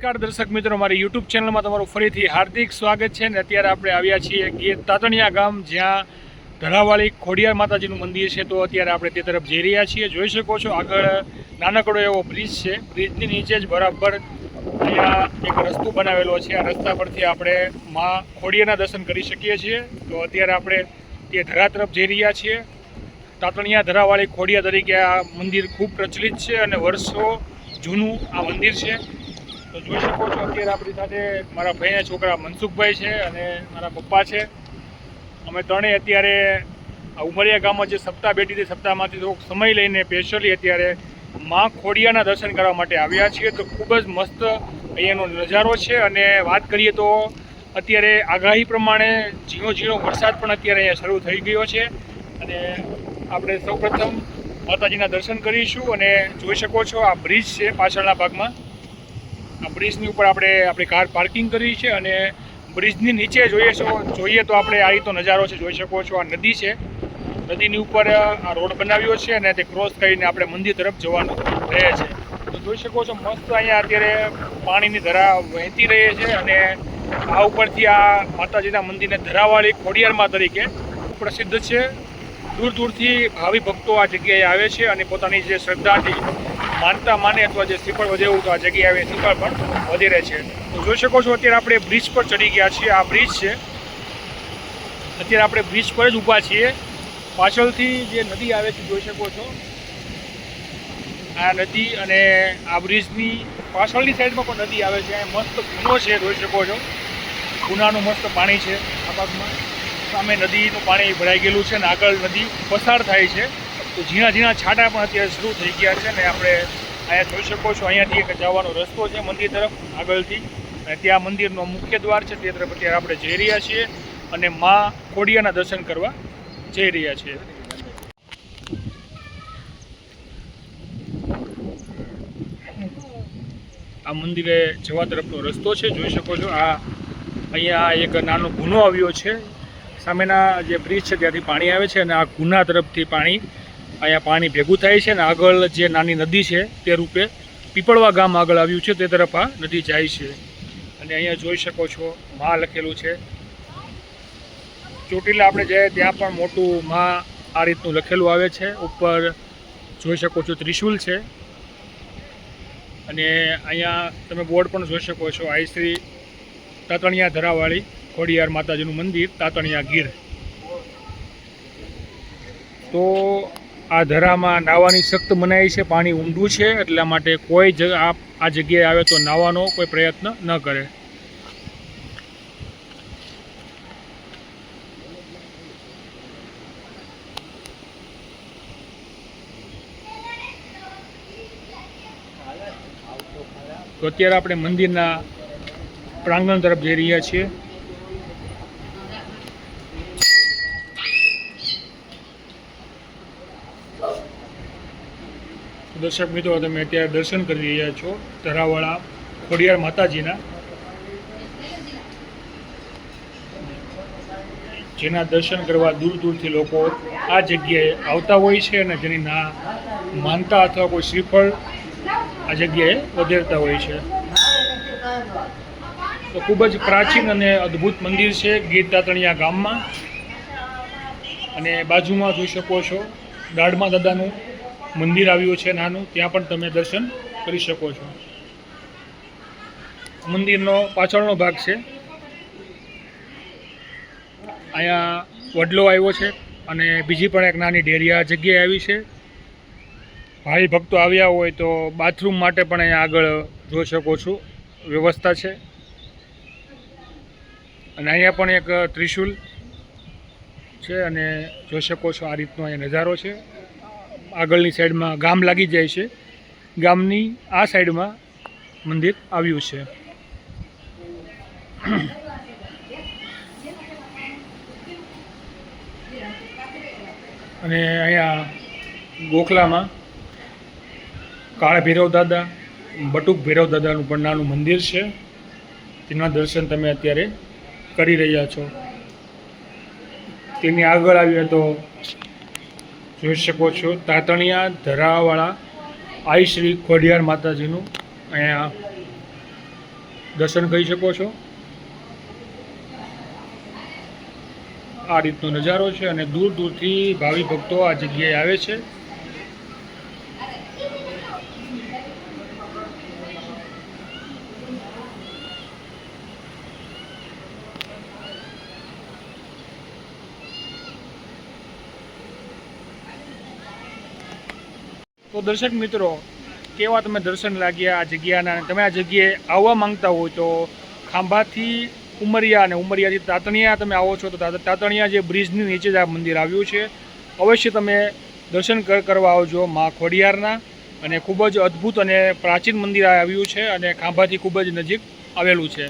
નમસ્કાર દર્શક મિત્રો, મારી યુટ્યુબ ચેનલમાં તમારું ફરીથી હાર્દિક સ્વાગત છે ને અત્યારે આપણે આવ્યા છીએ ગીર તાતણિયા ગામ, જ્યાં ધરાવાળી ખોડિયાર માતાજીનું મંદિર છે. તો અત્યારે આપણે તે તરફ જઈ રહ્યા છીએ. જોઈ શકો છો, આગળ નાનકડો એવો બ્રિજ છે. બ્રિજની નીચે જ બરાબર અહીંયા એક રસ્તો બનાવેલો છે. આ રસ્તા પરથી આપણે માં ખોડિયાના દર્શન કરી શકીએ છીએ. તો અત્યારે આપણે તે ધરા તરફ જઈ રહ્યા છીએ. તાતણિયા ધરાવાળી ખોડિયા તરીકે આ મંદિર ખૂબ પ્રચલિત છે અને વર્ષો જૂનું આ મંદિર છે. તો જોઈ શકો છો, અત્યારે આપણી સાથે મારા ભાઈના છોકરા મનસુખભાઈ છે અને મારા પપ્પા છે. અમે ત્રણેય અત્યારે આ ઉમરિયા ગામમાં જે સપ્તાહ બેઠી હતી, સપ્તાહમાંથી થોડોક સમય લઈને સ્પેશિયલી અત્યારે માં ખોડિયાના દર્શન કરવા માટે આવ્યા છીએ. તો ખૂબ જ મસ્ત અહીંયાનો નજારો છે અને વાત કરીએ તો અત્યારે આગાહી પ્રમાણે ઝીણો ઝીણો વરસાદ પણ અત્યારે અહીંયા શરૂ થઈ ગયો છે. અને આપણે સૌપ્રથમ માતાજીના દર્શન કરીશું અને જોઈ શકો છો આ બ્રિજ છે પાછળના ભાગમાં. બ્રિજની ઉપર આપણે આપણી કાર પાર્કિંગ કરી છે અને બ્રિજની નીચે જોઈએ છો, જોઈએ તો આપણે આ રીતનો નજારો છે, જોઈ શકો છો. આ નદી છે. નદીની ઉપર આ રોડ બનાવ્યો છે અને તે ક્રોસ કરીને આપણે મંદિર તરફ જવાનું રહે છે. તો જોઈ શકો છો, મસ્ત અહીંયા અત્યારે પાણીની ધરા વહેતી રહે છે અને આ ઉપરથી આ માતાજીના મંદિરને ધરાવાળી ખોડિયારમાં તરીકે પ્રસિદ્ધ છે. દૂર દૂરથી ભાવિ ભક્તો આ જગ્યાએ આવે છે અને પોતાની જે શ્રદ્ધાથી માનતા માને અથવા જે શ્રીફળ વધે એવું આ જગ્યાએ આવે શ્રીફળ પણ વધેરે છે. તો જોઈ શકો છો અત્યારે આપણે બ્રિજ પર ચડી ગયા છીએ. આ બ્રિજ છે. અત્યારે આપણે બ્રિજ પર જ ઊભા છીએ. પાછળથી જે નદી આવે છે, જોઈ શકો છો. આ નદી અને આ બ્રિજની પાછળની સાઈડમાં પણ નદી આવે છે. અહીંયા મસ્ત ગુનો છે, જોઈ શકો છો. ગુનાનું મસ્ત પાણી છે આ ભાગમાં. સામે નદીનું પાણી ભરાઈ ગયેલું છે અને આગળ નદી પસાર થાય છે. તો ઝીણા ઝીણા છાંટા પણ અત્યારે શરૂ થઈ ગયા છે ને આપણે અહીંયા જોઈ શકો છો, અહીંયાથી એક જવાનો રસ્તો છે મંદિર તરફ આગળથી. અને ત્યાં મંદિરનો મુખ્ય દ્વાર છે, તે તરફ અત્યારે આપણે જઈ રહ્યા છીએ અને મા ખોડિયાના દર્શન કરવા જઈ રહ્યા છીએ. આ મંદિરે જવા તરફનો રસ્તો છે, જોઈ શકો છો. આ અહીંયા એક નાનો ગુનો આવ્યો છે. સામેના જે બ્રિજ છે, ત્યાંથી પાણી આવે છે અને આ ગુના તરફથી પાણી અહીંયા પાણી ભેગું થાય છે અને આગળ જે નાની નદી છે તે રૂપે પીપળવા ગામ આગળ આવ્યું છે તે તરફ આ નદી જાય છે. અને અહીંયા જોઈ શકો છો, મા લખેલું છે. ચોટીલા આપણે જઈએ ત્યાં પણ મોટું મા આ રીતનું લખેલું આવે છે. ઉપર જોઈ શકો છો ત્રિશુલ છે. અને અહીંયા તમે બોર્ડ પણ જોઈ શકો છો, આઈ શ્રી તાતણિયા ધરાવાળી ખોડિયાર માતાજીનું મંદિર, તાતણિયા ગીર. તો આ ધરામાં નાવાની સખ્ત મનાઈ છે, પાણી ઊંડું છે, એટલા માટે કોઈ જ આ જગ્યાએ આવે તો નાવાનો કોઈ પ્રયત્ન ન કરે. તો અત્યારે આપણે મંદિરના પ્રાંગણ તરફ જઈ રહ્યા છીએ. દર્શક મિત્રો, તમે અત્યારે દર્શન કરી રહ્યા છો ધરાવાળા ખોડિયાર માતાજીના. જેના દર્શન કરવા દૂર દૂરથી લોકો આ જગ્યાએ આવતા હોય છે અને જેની ના માનતા અથવા કોઈ શ્રીફળ આ જગ્યાએ વધેરતા હોય છે. તો ખૂબ જ પ્રાચીન અને અદ્ભુત મંદિર છે ગીર તાતણિયા ગામમાં. અને બાજુમાં જોઈ શકો છો દાડમા દાદાનું મંદિર આવ્યું છે નાનું, ત્યાં પણ તમે દર્શન કરી શકો છો. મંદિરનો પાછળનો ભાગ છે. અહીંયા વડલો આવ્યો છે અને બીજી પણ એક નાની ડેરિયા જગ્યાએ આવી છે. ભાઈ ભક્તો આવ્યા હોય તો બાથરૂમ માટે પણ અહીંયા આગળ જોઈ શકો છો, વ્યવસ્થા છે. અને અહીંયા પણ એક ત્રિશુલ છે અને જોઈ શકો છો આ રીતનો અહીંયા નજારો છે. આગળની સાઈડમાં ગામ લાગી જાય છે. ગામની આ સાઈડમાં મંદિર આવ્યું છે. અને અહીંયા ગોખલામાં કાળ ભૈરવ દાદા, બટુક ભૈરવ દાદાનું પણ નાનું મંદિર છે. તેના દર્શન તમે અત્યારે કરી રહ્યા છો. તેની આગળ આવીએ તો જોઈ શકો છો. તાતણિયા, ધરાવાળા, આઈ શ્રી ખોડિયાર માતાજીનું. અહીંયા દર્શન કરી શકો છો. આ રીતનો નજારો છે અને દૂર દૂરથી ભાવિ ભક્તો આ જગ્યાએ આવે છે. તો દર્શક મિત્રો, કેવા તમે દર્શન લાગ્યા આ જગ્યાના તમે આ જગ્યાએ આવવા માંગતા હોય તો ખાંભાથી ઉમરિયા અને ઉમરિયાથી તાતણિયા તમે આવો છો તો તાતણિયા જે બ્રિજની નીચે જ આ મંદિર આવ્યું છે. અવશ્ય તમે દર્શન કર- કરવા આવજો મા ખોડિયારના અને ખૂબ જ અદ્ભુત અને પ્રાચીન મંદિર આવ્યું છે અને ખાંભાથી ખૂબ જ નજીક આવેલું છે.